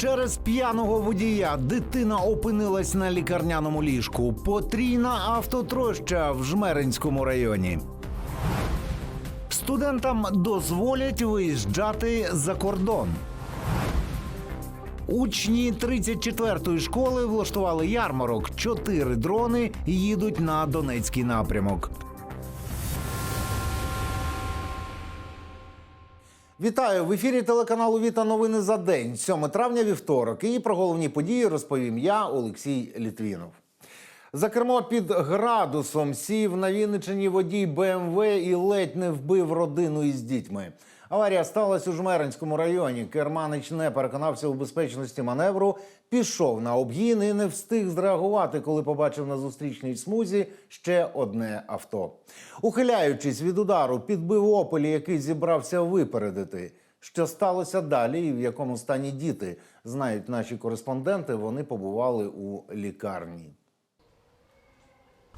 Через п'яного водія дитина опинилась на лікарняному ліжку. Потрійна автотроща в Жмеринському районі. Студентам дозволять виїжджати за кордон. Учні 34-ї школи влаштували ярмарок. Чотири дрони їдуть на Донецький напрямок. Вітаю в ефірі телеканалу Віта Новини за день, 7 травня, вівторок. І про головні події розповім я, Олексій Літвінов. За кермо під градусом сів на Вінничині водій БМВ і ледь не вбив родину із дітьми. Аварія сталася у Жмеринському районі. Керманич не переконався у безпечності маневру, пішов на обгін і не встиг зреагувати, коли побачив на зустрічній смузі ще одне авто. Ухиляючись від удару, підбив опелі, який зібрався випередити. Що сталося далі і в якому стані діти, знають наші кореспонденти. Вони побували у лікарні.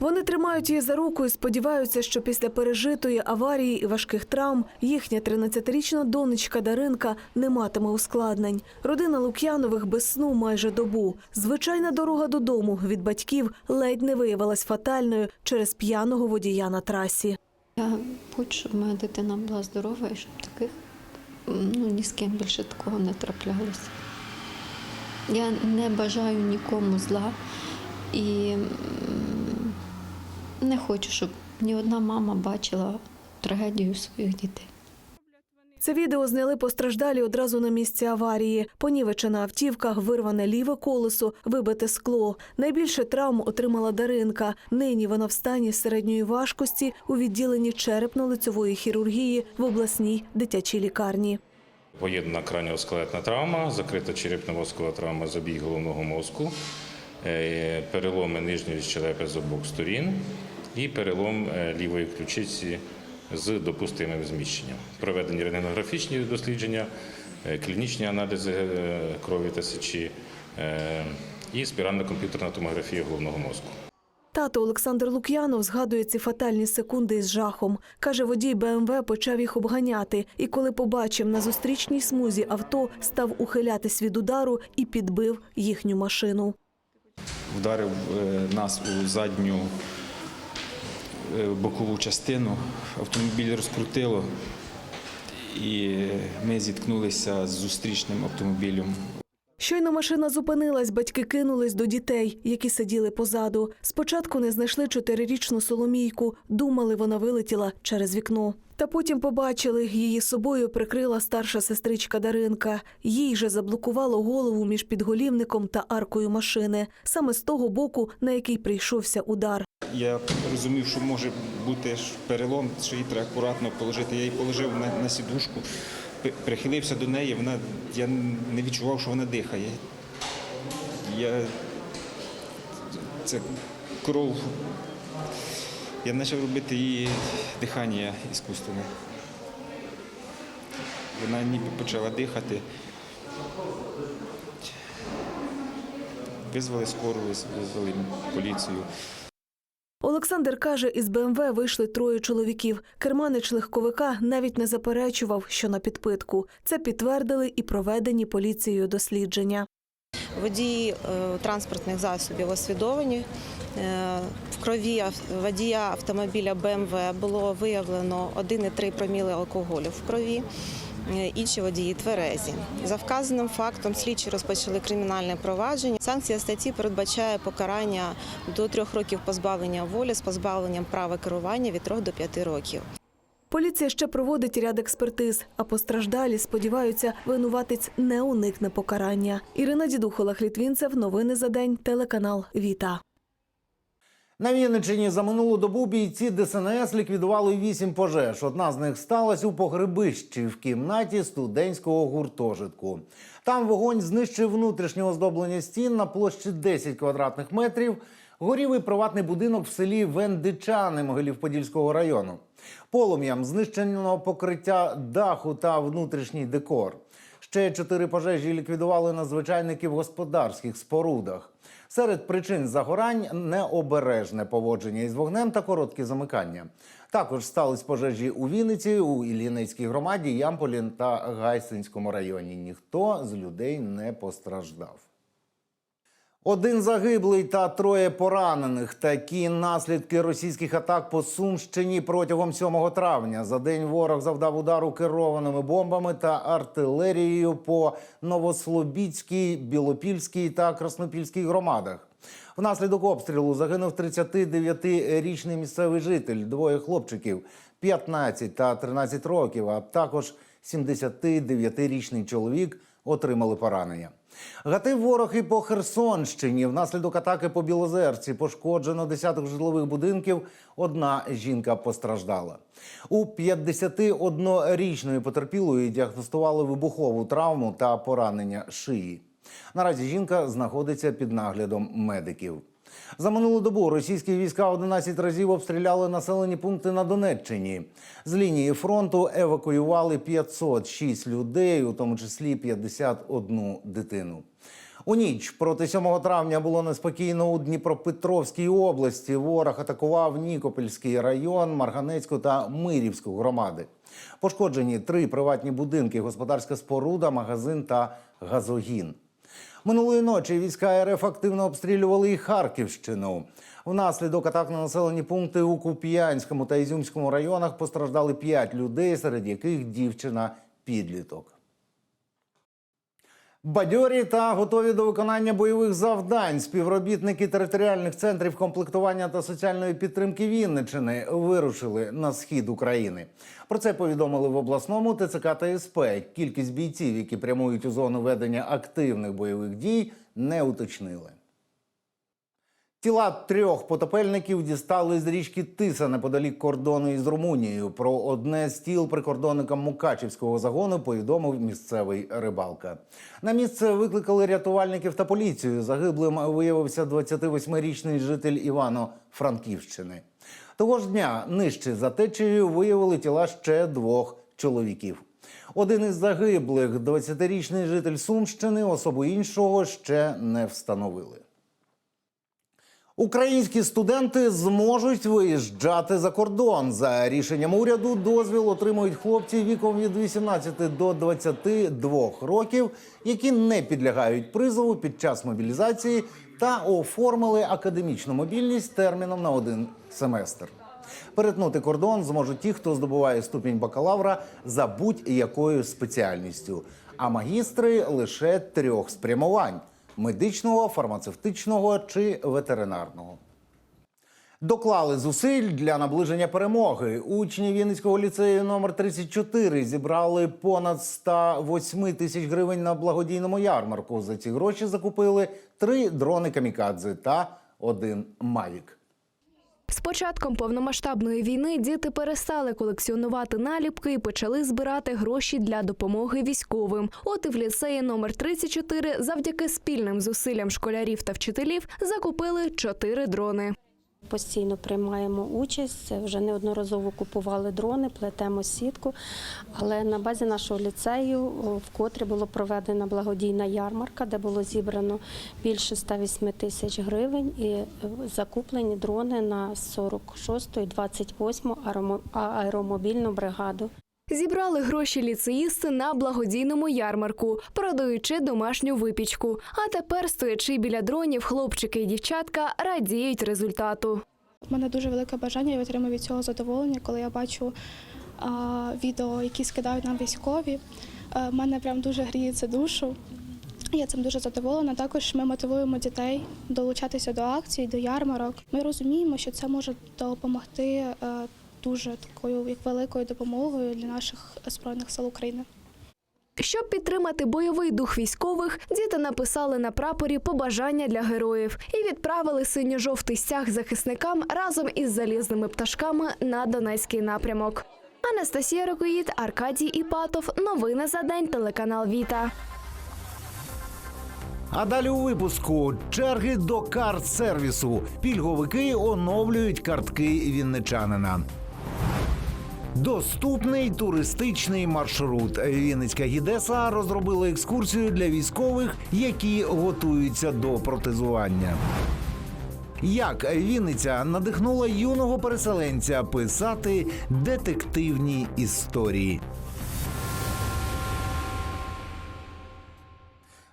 Вони тримають її за руку і сподіваються, що після пережитої аварії і важких травм їхня 13-річна донечка Даринка не матиме ускладнень. Родина Лук'янових без сну майже добу. Звичайна дорога додому від батьків ледь не виявилась фатальною через п'яного водія на трасі. Я хочу, щоб моя дитина була здорова і щоб таких ну, ні з ким більше такого не траплялося. Я не бажаю нікому зла і не хочу, щоб ні одна мама бачила трагедію своїх дітей. Це відео зняли постраждалі одразу на місці аварії. Понівечена автівка, вирване ліве колесо, вибите скло. Найбільше травм отримала Даринка. Нині вона в стані середньої важкості у відділенні черепно-лицьової хірургії в обласній дитячій лікарні. Поєднана краніоскелетна травма, закрита черепно-мозкова травма забій головного мозку, е, переломи нижньої щелепи з обох сторін і перелом е, лівої ключиці з допустимим зміщенням. Проведені рентгенографічні дослідження, е, клінічні аналізи е, крові та сечі і спіральна комп'ютерна томографія головного мозку. Тато Олександр Лук'янов згадує ці фатальні секунди із жахом. Каже, водій БМВ почав їх обганяти, і коли побачив на зустрічній смузі авто, став ухилятись від удару і підбив їхню машину. вдарив нас у задню бокову частину. Автомобіль розкрутило, і ми зіткнулися з зустрічним автомобілем. Щойно машина зупинилась, батьки кинулись до дітей, які сиділи позаду. Спочатку не знайшли чотирирічну Соломійку, думали, вона вилетіла через вікно. Та потім побачили, її собою прикрила старша сестричка Даринка. Їй же заблокувало голову між підголівником та аркою машини, саме з того боку, на який прийшовся удар. Я розумів, що може бути перелом, що її треба акуратно положити. Я її положив на, на сідушку, прихилився до неї. Вона, я не відчував, що вона дихає. Я, це кров. Я почав робити її дихання іскусственне. Вона ніби почала дихати. Визвали скору, визвали поліцію. Олександр каже, із БМВ вийшли троє чоловіків. Керманич легковика навіть не заперечував, що на підпитку. Це підтвердили і проведені поліцією дослідження. Водії е, транспортних засобів освідовані. Е, В крові водія автомобіля БМВ було виявлено 1,3 проміли алкоголю в крові. Е, Інші водії тверезі. За вказаним фактом слідчі розпочали кримінальне провадження. Санкція статті передбачає покарання до трьох років позбавлення волі з позбавленням права керування від 3 до 5 років. Поліція ще проводить ряд експертиз, а постраждалі сподіваються, винуватець не уникне покарання. Ірина Дідухола Хлітвінцев. Новини за день. Телеканал Віта. На Вінниччині за минулу добу бійці ДСНС ліквідували вісім пожеж. Одна з них сталася у погребищі в кімнаті студентського гуртожитку. Там вогонь знищив внутрішнє оздоблення стін на площі 10 квадратних метрів. Горів і приватний будинок в селі Вендичани Могилів-Подільського району. Полум'ям знищено покриття даху та внутрішній декор. Ще чотири пожежі ліквідували надзвичайники в господарських спорудах. Серед причин загорань необережне поводження із вогнем та короткі замикання. Також стались пожежі у Вінниці, у Іллінецькій громаді, Ямполін та Гайсинському районі. Ніхто з людей не постраждав. Один загиблий та троє поранених. Такі наслідки російських атак по Сумщині протягом 7 травня. За день ворог завдав удару керованими бомбами та артилерією по Новослобідській, Білопільській та Краснопільській громадах. Внаслідок обстрілу загинув 39-річний місцевий житель, двоє хлопчиків 15 та 13 років, а також 79-річний чоловік отримали поранення. Гатив ворог і по Херсонщині. Внаслідок атаки по Білозерці пошкоджено десяток житлових будинків. Одна жінка постраждала. У 51-річної потерпілої діагностували вибухову травму та поранення шиї. Наразі жінка знаходиться під наглядом медиків. За минулу добу російські війська 11 разів обстріляли населені пункти на Донеччині. З лінії фронту евакуювали 506 людей, у тому числі 51 дитину. У ніч проти 7 травня було неспокійно у Дніпропетровській області. Ворог атакував Нікопольський район, Марганецьку та Мирівську громади. Пошкоджені три приватні будинки, господарська споруда, магазин та газогін. Минулої ночі війська РФ активно обстрілювали і Харківщину. Внаслідок атак на населені пункти у Куп'янському та Ізюмському районах постраждали п'ять людей, серед яких дівчина підліток. Бадьорі та готові до виконання бойових завдань. Співробітники територіальних центрів комплектування та соціальної підтримки Вінничини вирушили на схід України. Про це повідомили в обласному ТЦК та СП. Кількість бійців, які прямують у зону ведення активних бойових дій, не уточнили. Тіла трьох потопельників дістали з річки Тиса неподалік кордону із Румунією. Про одне з тіл прикордонникам Мукачівського загону повідомив місцевий рибалка. На місце викликали рятувальників та поліцію. Загиблим виявився 28-річний житель Івано-Франківщини. Того ж дня нижче за течією виявили тіла ще двох чоловіків. Один із загиблих, 20-річний житель Сумщини, особу іншого ще не встановили. Українські студенти зможуть виїжджати за кордон. За рішенням уряду дозвіл отримують хлопці віком від 18 до 22 років, які не підлягають призову під час мобілізації та оформили академічну мобільність терміном на один семестр. Перетнути кордон зможуть ті, хто здобуває ступінь бакалавра за будь-якою спеціальністю, а магістри лише трьох спрямувань: медичного, фармацевтичного чи ветеринарного. Доклали зусиль для наближення перемоги. Учні Вінницького ліцею номер 34 зібрали понад 108 тисяч гривень на благодійному ярмарку. За ці гроші закупили три дрони камікадзе та один мавік. З початком повномасштабної війни діти перестали колекціонувати наліпки і почали збирати гроші для допомоги військовим. От і в ліцеї номер 34 завдяки спільним зусиллям школярів та вчителів закупили чотири дрони. Постійно приймаємо участь. Вже неодноразово купували дрони, плетемо сітку. Але на базі нашого ліцею вкотре було проведена благодійна ярмарка, де було зібрано більше 108 тисяч гривень і е, закуплені дрони на 46-ю і 28-му аеромобільну бригаду. Зібрали гроші ліцеїсти на благодійному ярмарку, продаючи домашню випічку. А тепер, стоячи біля дронів, хлопчики і дівчатка радіють результату. У мене дуже велике бажання і отримую від цього задоволення, коли я бачу а, відео, які скидають нам військові. А, в мене прям дуже гріє це душу. Я цим дуже задоволена. Також ми мотивуємо дітей долучатися до акцій, до ярмарок. Ми розуміємо, що це може допомогти е, дуже такою як великою допомогою для наших збройних сил України. Щоб підтримати бойовий дух військових, діти написали на прапорі побажання для героїв і відправили синьо-жовтий стяг захисникам разом із залізними пташками на Донецький напрямок. Анастасія Рокоїд, Аркадій Іпатов. Новини за день. Телеканал Віта. А далі у випуску черги до карт-сервісу. Пільговики оновлюють картки вінничанина. Доступний туристичний маршрут. Вінницька гідеса розробила екскурсію для військових, які готуються до протезування. Як Вінниця надихнула юного переселенця писати детективні історії.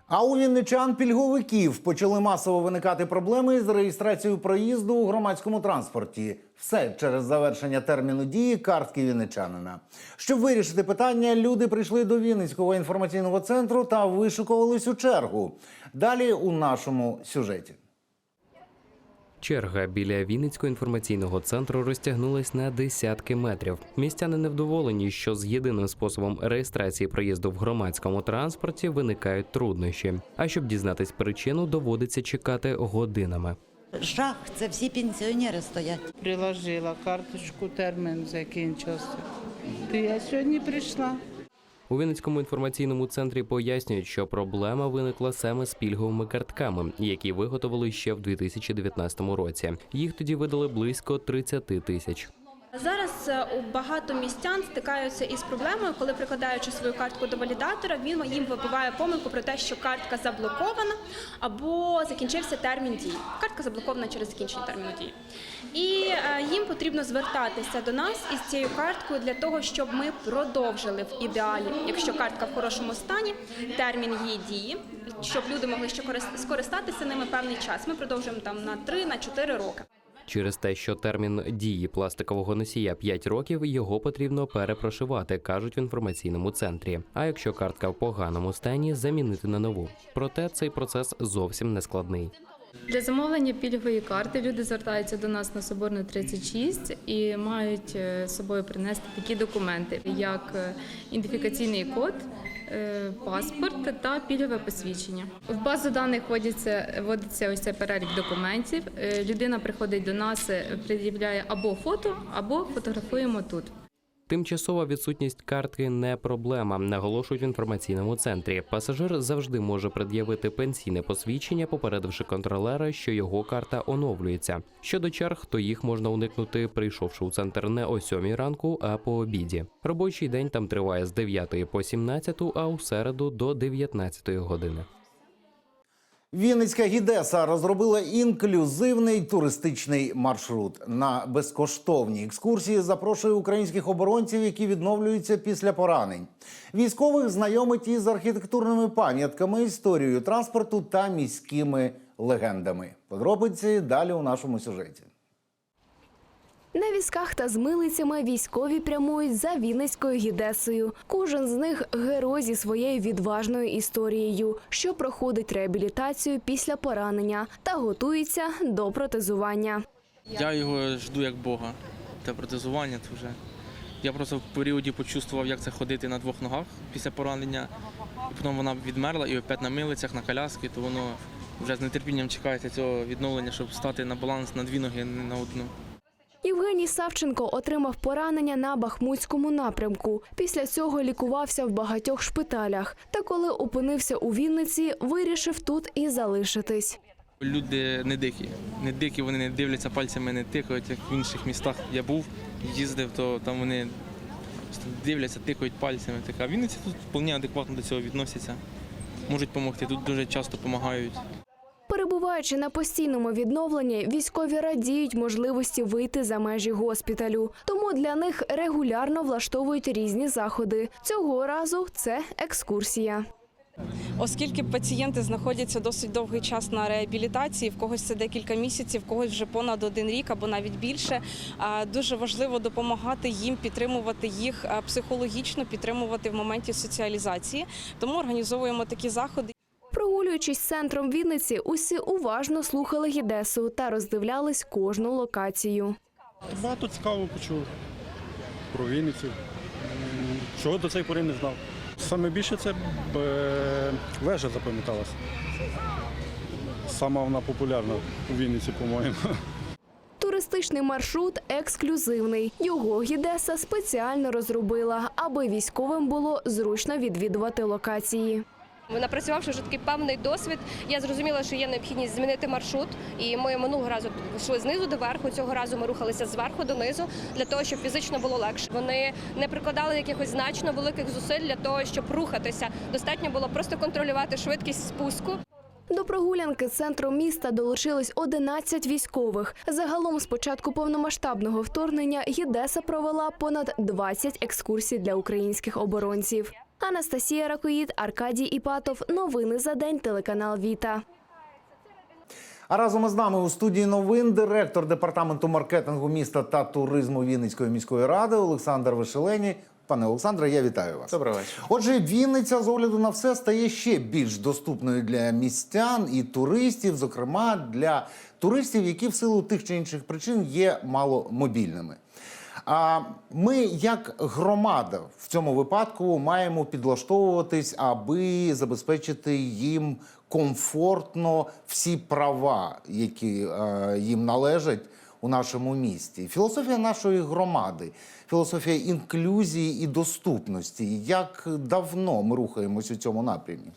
А у вінничан пільговиків почали масово виникати проблеми з реєстрацією проїзду у громадському транспорті. Все через завершення терміну дії картки вінничанина. Щоб вирішити питання, люди прийшли до Вінницького інформаційного центру та вишукувались у чергу. Далі у нашому сюжеті. Черга біля Вінницького інформаційного центру розтягнулась на десятки метрів. Містяни невдоволені, що з єдиним способом реєстрації проїзду в громадському транспорті виникають труднощі. А щоб дізнатись причину, доводиться чекати годинами. Жах, це всі пенсіонери стоять. Приложила карточку, термін закінчився. То я сьогодні прийшла. У Вінницькому інформаційному центрі пояснюють, що проблема виникла саме з пільговими картками, які виготовили ще в 2019 році. Їх тоді видали близько 30 тисяч. Зараз е, багато містян стикаються із проблемою, коли прикладаючи свою картку до валідатора, він їм вибиває помилку про те, що картка заблокована або закінчився термін дії. Картка заблокована через закінчення терміну дії. І е, їм потрібно звертатися до нас із цією карткою для того, щоб ми продовжили в ідеалі, якщо картка в хорошому стані, термін її дії, щоб люди могли ще скористатися ними певний час. Ми продовжуємо там на 3 на 4 роки. Через те, що термін дії пластикового носія 5 років, його потрібно перепрошивати, кажуть в інформаційному центрі. А якщо картка в поганому стані, замінити на нову. Проте цей процес зовсім не складний. Для замовлення пільгової карти люди звертаються до нас на Соборну 36 і мають е, з собою принести такі документи, як е, ідентифікаційний код, е, паспорт та пільгове посвідчення. В базу даних вводиться, вводиться ось цей перелік документів. Людина приходить до нас, пред'являє або фото, або фотографуємо тут. Тимчасова відсутність картки не проблема, наголошують в інформаційному центрі. Пасажир завжди може пред'явити пенсійне посвідчення, попередивши контролера, що його карта оновлюється. Щодо черг, то їх можна уникнути, прийшовши у центр не о 7 ранку, а по обіді. Робочий день там триває з 9 по 17, а у середу до 19 години. Вінницька гідеса розробила інклюзивний туристичний маршрут. На безкоштовні екскурсії запрошує українських оборонців, які відновлюються після поранень. Військових знайомить із архітектурними пам'ятками, історією транспорту та міськими легендами. Подробиці далі у нашому сюжеті. На візках та з милицями військові прямують за Вінницькою гідесою. Кожен з них герой зі своєю відважною історією, що проходить реабілітацію після поранення та готується до протезування. Я його жду як Бога. Те протезування це вже. Я просто в періоді почувствував, як це ходити на двох ногах після поранення. Потім вона відмерла і опять на милицях, на коляски, то воно вже з нетерпінням чекається цього відновлення, щоб стати на баланс на дві ноги, не на одну. Євгеній Савченко отримав поранення на Бахмутському напрямку. Після цього лікувався в багатьох шпиталях. Та коли опинився у Вінниці, вирішив тут і залишитись. Люди не дикі. Не дикі, вони не дивляться пальцями, не тикають, як в інших містах я був, їздив, то там вони дивляться, тикають пальцями. Так, А Вінниці тут вполне адекватно до цього відносяться. Можуть допомогти, тут дуже часто допомагають. Перебуваючи на постійному відновленні, військові радіють можливості вийти за межі госпіталю. Тому для них регулярно влаштовують різні заходи. Цього разу це екскурсія. Оскільки пацієнти знаходяться досить довгий час на реабілітації, в когось це декілька місяців, в когось вже понад один рік або навіть більше. Дуже важливо допомагати їм підтримувати їх психологічно, підтримувати в моменті соціалізації. Тому організовуємо такі заходи. Прогулюючись центром Вінниці, усі уважно слухали гідесу та роздивлялись кожну локацію. Багато цікавого почув про Вінницю. Чого до цієї пори не знав. Саме більше це е, вежа запам'яталася. Сама вона популярна у Вінниці, по-моєму. Туристичний маршрут ексклюзивний. Його гідеса спеціально розробила, аби військовим було зручно відвідувати локації. Напрацювавши вже такий певний досвід, я зрозуміла, що є необхідність змінити маршрут. І ми минулого разу йшли знизу до верху. Цього разу ми рухалися зверху донизу для того, щоб фізично було легше. Вони не прикладали якихось значно великих зусиль для того, щоб рухатися. Достатньо було просто контролювати швидкість спуску. До прогулянки центром міста долучились 11 військових. Загалом з початку повномасштабного вторгнення ЄДЕСА провела понад 20 екскурсій для українських оборонців. Анастасія Ракоїд, Аркадій Іпатов. Новини за день. Телеканал Віта. А разом із нами у студії новин директор департаменту маркетингу міста та туризму Вінницької міської ради Олександр Вишелені. Пане Олександре, я вітаю вас. Доброго вечора. Отже, Вінниця з огляду на все стає ще більш доступною для містян і туристів, зокрема для туристів, які в силу тих чи інших причин є маломобільними. А ми, як громада, в цьому випадку маємо підлаштовуватись, аби забезпечити їм комфортно всі права, які е, їм належать у нашому місті. Філософія нашої громади, філософія інклюзії і доступності. Як давно ми рухаємось у цьому напрямі?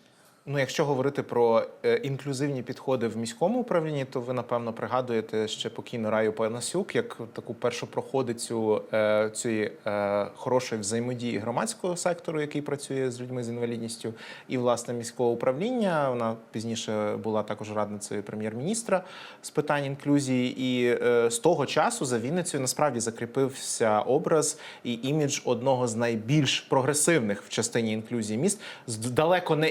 Ну, якщо говорити про е, інклюзивні підходи в міському управлінні, то ви напевно пригадуєте ще покійну Раю Панасюк як таку першопроходицю е, цієї е, хорошої взаємодії громадського сектору, який працює з людьми з інвалідністю, і власне міського управління. Вона пізніше була також радницею прем'єр-міністра з питань інклюзії. І з того часу за Вінницею насправді закріпився образ і імідж одного з найбільш прогресивних в частині інклюзії міст, далеко не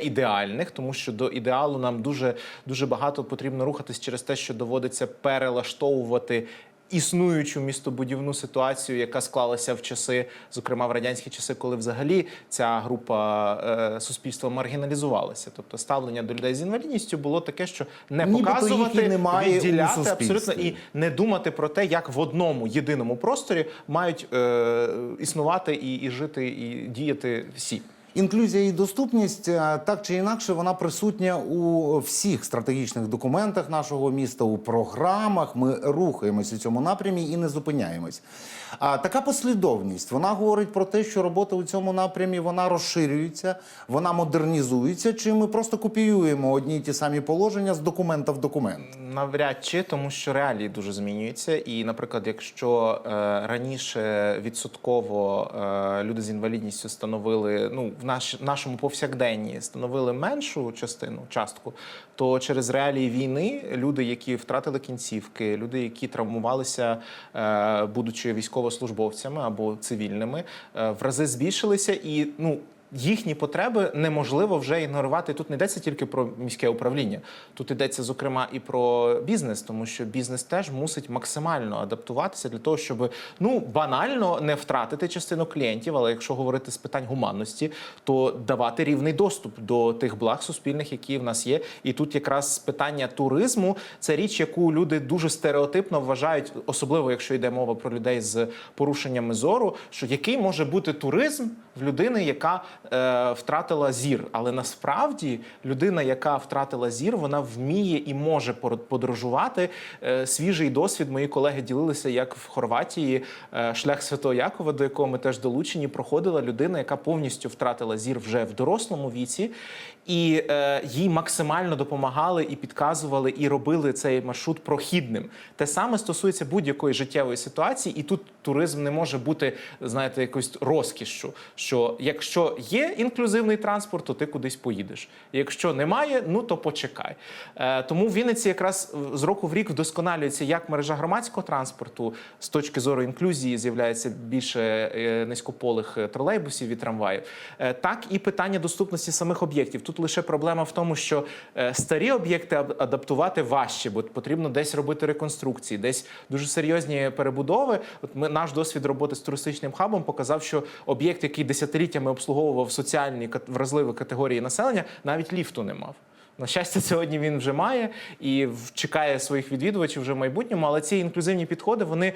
ідеальних, тому що до ідеалу нам дуже дуже багато потрібно рухатись через те, що доводиться перелаштовувати. Існуючу містобудівну ситуацію, яка склалася в часи, зокрема в радянські часи, коли взагалі ця група е, суспільства маргіналізувалася. Тобто ставлення до людей з інвалідністю було таке, що не Нібито показувати, немає відділяти абсолютно і не думати про те, як в одному єдиному просторі мають е, існувати і, і жити, і діяти всі. Інклюзія і доступність е, так чи інакше вона присутня у всіх стратегічних документах нашого міста, у програмах. Ми рухаємося у цьому напрямі і не зупиняємось. А така послідовність вона говорить про те, що робота у цьому напрямі вона розширюється, вона модернізується. Чи ми просто копіюємо одні й ті самі положення з документа в документ? Навряд чи, тому що реалії дуже змінюються. І, наприклад, якщо е, раніше відсотково е, люди з інвалідністю становили ну в наш, нашому повсякденні становили меншу частину частку, то через реалії війни люди, які втратили кінцівки, люди, які травмувалися, е, будучи військовослужбовцями або цивільними, е, в рази збільшилися і ну. Їхні потреби неможливо вже ігнорувати. Тут не йдеться тільки про міське управління. Тут йдеться зокрема і про бізнес, тому що бізнес теж мусить максимально адаптуватися для того, щоб ну банально не втратити частину клієнтів. Але якщо говорити з питань гуманності, то давати рівний доступ до тих благ суспільних, які в нас є. І тут якраз питання туризму це річ, яку люди дуже стереотипно вважають, особливо якщо йде мова про людей з порушеннями зору. Що який може бути туризм в людини, яка втратила зір, але насправді людина, яка втратила зір, вона вміє і може подорожувати. Е, свіжий досвід мої колеги ділилися, як в Хорватії е, шлях Святого Якова, до якого ми теж долучені, проходила людина, яка повністю втратила зір вже в дорослому віці, і е, їй максимально допомагали і підказували, і робили цей маршрут прохідним. Те саме стосується будь-якої життєвої ситуації, і тут туризм не може бути, знаєте, якоюсь розкішшю. Що якщо є інклюзивний транспорт, то ти кудись поїдеш. Якщо немає, ну то почекай. Е, тому в Вінниці якраз з року в рік вдосконалюється як мережа громадського транспорту з точки зору інклюзії з'являється більше е, низькополих е, тролейбусів і трамваїв, е, так і питання доступності самих об'єктів. Тут лише проблема в тому, що е, старі об'єкти адаптувати важче, бо потрібно десь робити реконструкції, десь дуже серйозні перебудови. От ми наш досвід роботи з туристичним хабом показав, що об'єкт, який десятиліттями обслуговував соціальні вразливі категорії населення, навіть ліфту не мав. На щастя, сьогодні він вже має і чекає своїх відвідувачів вже в майбутньому. Але ці інклюзивні підходи вони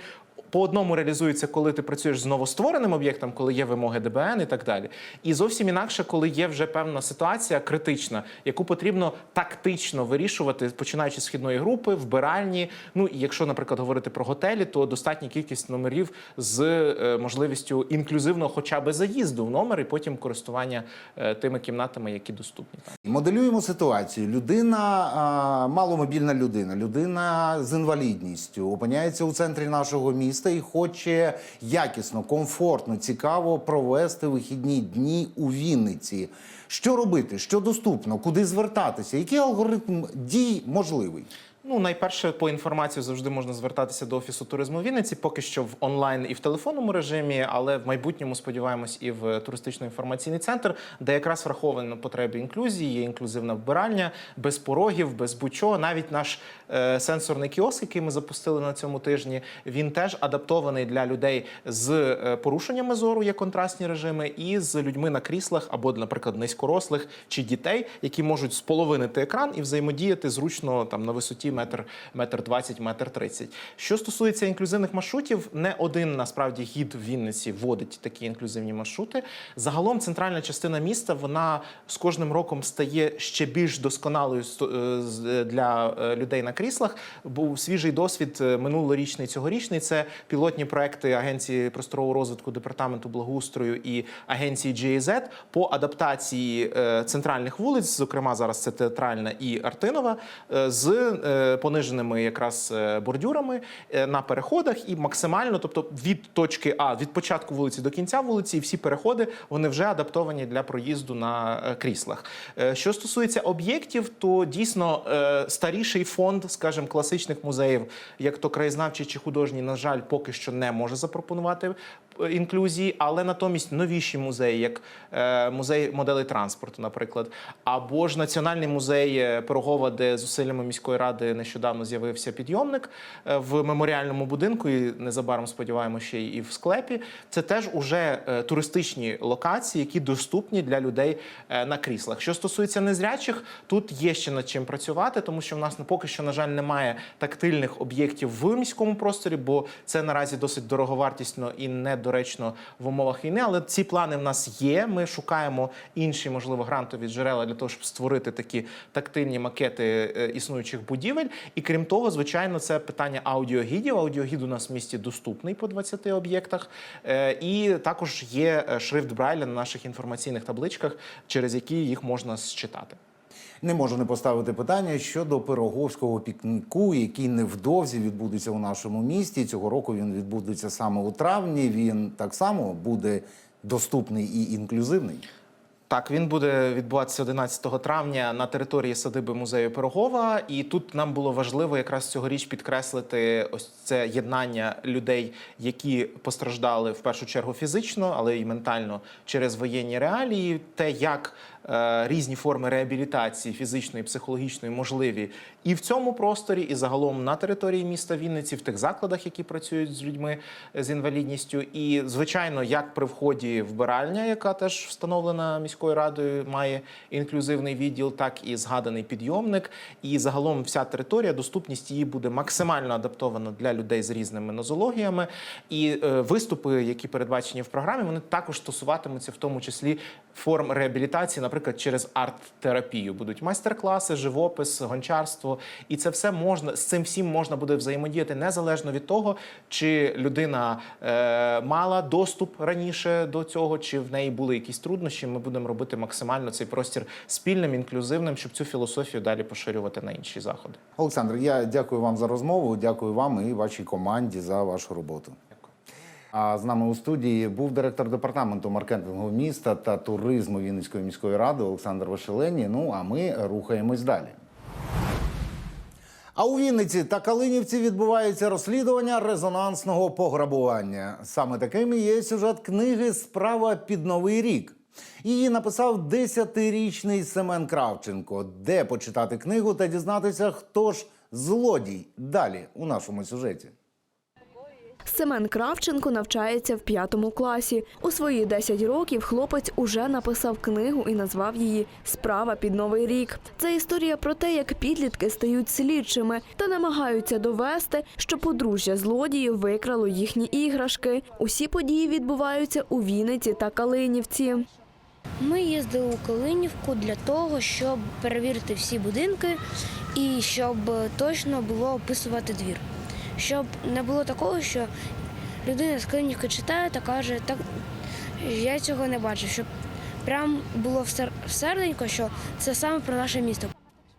по одному реалізується, коли ти працюєш з новоствореним об'єктом, коли є вимоги ДБН і так далі. І зовсім інакше, коли є вже певна ситуація критична, яку потрібно тактично вирішувати, починаючи з вхідної групи, вбиральні. Ну і якщо, наприклад, говорити про готелі, то достатня кількість номерів з е, можливістю інклюзивного, хоча б заїзду в номер, і потім користування е, тими кімнатами, які доступні. Моделюємо ситуацію. Людина, маломобільна людина, людина з інвалідністю опиняється у центрі нашого міста і хоче якісно, комфортно, цікаво провести вихідні дні у Вінниці. Що робити? Що доступно? Куди звертатися? Який алгоритм дій можливий? Ну, найперше по інформацію завжди можна звертатися до офісу туризму Вінниці, поки що в онлайн і в телефонному режимі, але в майбутньому сподіваємось і в туристично-інформаційний центр, де якраз враховано потреби інклюзії, є інклюзивна вбиральня, без порогів, без будь-чого. Навіть наш е, сенсорний кіоск, який ми запустили на цьому тижні, він теж адаптований для людей з е, порушеннями зору, є контрастні режими, і з людьми на кріслах або, наприклад, низькорослих чи дітей, які можуть споловинити екран і взаємодіяти зручно там на висоті метр, метр 20, метр 30. Що стосується інклюзивних маршрутів, не один насправді гід Вінниці вводить такі інклюзивні маршрути. Загалом центральна частина міста вона з кожним роком стає ще більш досконалою е, з- для е, людей на кріслах. Був свіжий досвід е, минулорічний, цьогорічний. Це пілотні проекти Агенції просторового розвитку департаменту благоустрою і агенції GIZ по адаптації е, центральних вулиць, зокрема зараз це театральна і Артинова, е, з е, пониженими якраз е, бордюрами е, на переходах і максимально, тобто від точки А, від початку вулиці до кінця вулиці, всі переходи вони вже адаптовані для проїзду на е, кріслах. Що стосується об'єктів, то дійсно старіший фонд, скажімо, класичних музеїв, як то краєзнавчий чи художній, на жаль, поки що не може запропонувати інклюзії, але натомість новіші музеї, як е, музей моделей транспорту, наприклад, або ж Національний музей е, Пирогова, де зусиллями міської ради нещодавно з'явився підйомник е, в меморіальному будинку, і незабаром сподіваємося, ще і в склепі. Це теж уже туристичні локації, які доступні для людей на кріслах. Що стосується незрячих, тут є ще над чим працювати, тому що в нас поки що, на жаль, немає тактильних об'єктів в міському просторі, бо це наразі досить дороговартісно і недоречно в умовах війни. Але ці плани в нас є. Ми шукаємо інші, можливо, грантові джерела для того, щоб створити такі тактильні макети е, існуючих будівель. І крім того, звичайно, це питання аудіогідів. Аудіогід у нас в місті доступний по 20 об'єктах. Е, І також є е, шрифт Брайля на наших інформаційних табличках, через які їх можна считати. Не можу не поставити питання щодо пироговського пікніку, який невдовзі відбудеться у нашому місті. Цього року він відбудеться саме у травні. Він так само буде доступний і інклюзивний. Так, він буде відбуватися 11 травня на території садиби музею Пирогова. І тут нам було важливо якраз цьогоріч підкреслити ось це єднання людей, які постраждали в першу чергу фізично, але й ментально через воєнні реалії. Те, як різні форми реабілітації фізичної, психологічної можливі і в цьому просторі, і загалом на території міста Вінниці, в тих закладах, які працюють з людьми з інвалідністю. І звичайно, як при вході вбиральня, яка теж встановлена міською радою, має інклюзивний відділ, так і згаданий підйомник. І загалом вся територія, доступність її буде максимально адаптована для людей з різними нозологіями. І е, виступи, які передбачені в програмі, вони також стосуватимуться в тому числі форм реабілітації, наприклад, через арт-терапію. Будуть майстер-класи, живопис, гончарство. І це все можна з цим всім можна буде взаємодіяти незалежно від того, чи людина е, мала доступ раніше до цього, чи в неї були якісь труднощі. Ми будемо робити максимально цей простір спільним, інклюзивним, щоб цю філософію далі поширювати на інші заходи. Олександр, я дякую вам за розмову. Дякую вам і вашій команді за вашу роботу. А з нами у студії був директор департаменту маркетингу міста та туризму Вінницької міської ради Олександр Вишелені. Ну а ми рухаємось далі. А у Вінниці та Калинівці відбувається розслідування резонансного пограбування. Саме таким і є сюжет книги Справа під новий рік. Її написав 10-річний Семен Кравченко. Де почитати книгу та дізнатися, хто ж злодій? Далі у нашому сюжеті. Семен Кравченко навчається в п'ятому класі. У свої 10 років хлопець уже написав книгу і назвав її Справа під новий рік. Це історія про те, як підлітки стають слідчими та намагаються довести, що подружжя злодіїв викрало їхні іграшки. Усі події відбуваються у Вінниці та Калинівці. Ми їздили у Калинівку для того, щоб перевірити всі будинки і щоб точно було описувати двір. Щоб не було такого, що людина з Калинівки читає та каже, так я цього не бачив. Щоб прям було всер- всереденько, що це саме про наше місто.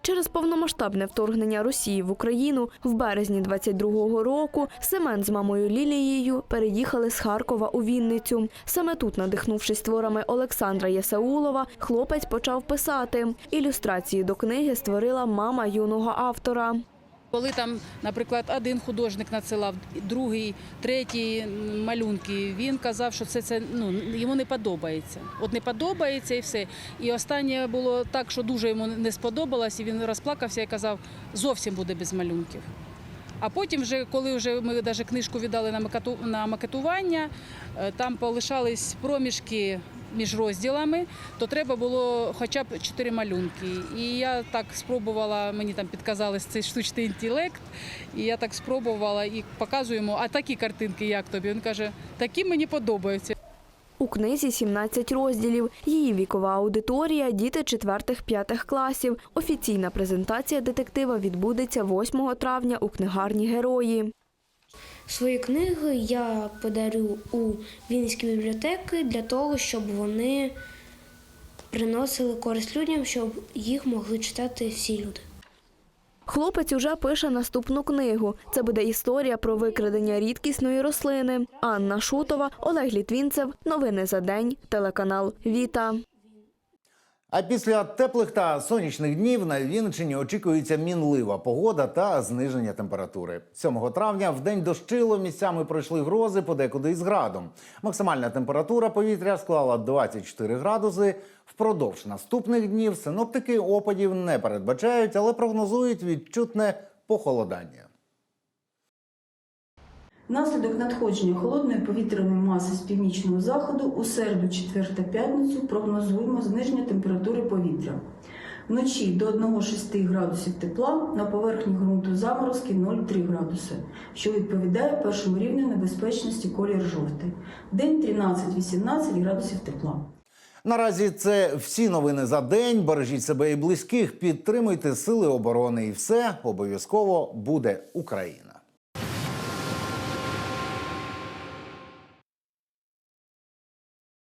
Через повномасштабне вторгнення Росії в Україну в березні 22-го року Семен з мамою Лілією переїхали з Харкова у Вінницю. Саме тут, надихнувшись творами Олександра Єсаулова, хлопець почав писати. Ілюстрації до книги створила мама юного автора. Коли там, наприклад, один художник надсилав, другий, третій малюнки, він казав, що це, це ну, йому не подобається. От не подобається і все. І останнє було так, що дуже йому не сподобалось, і він розплакався і казав, зовсім буде без малюнків. А потім, вже, коли вже ми навіть книжку віддали на макету- на макетування, е, там полишались проміжки між розділами, то треба було хоча б чотири малюнки. І я так спробувала, мені там підказали цей штучний інтелект, і я так спробувала і показую йому, а такі картинки як тобі? Він каже, такі мені подобаються. У книзі 17 розділів. Її вікова аудиторія – діти 4-5 класів. Офіційна презентація детектива відбудеться 8 травня у книгарні «Герої». Свої книги я подарю у Вінницькі бібліотеки для того, щоб вони приносили користь людям, щоб їх могли читати всі люди. Хлопець уже пише наступну книгу. Це буде історія про викрадення рідкісної рослини. Анна Шутова, Олег Літвінцев. Новини за день. Телеканал Віта. А після теплих та сонячних днів на Вінниччині очікується мінлива погода та зниження температури. 7 травня в день дощило, місцями пройшли грози, подекуди із градом. Максимальна температура повітря склала 24 градуси. Впродовж наступних днів синоптики опадів не передбачають, але прогнозують відчутне похолодання. Внаслідок надходження холодної повітряної маси з північного заходу у середу, четвер та п'ятницю прогнозуємо зниження температури повітря. Вночі до 1,6 градусів тепла, на поверхні ґрунту заморозки 0,3 градуси, що відповідає першому рівню небезпечності колір жовтий. День 13-18 градусів тепла. Наразі це всі новини за день. Бережіть себе і близьких, підтримуйте сили оборони, і все обов'язково буде Україна.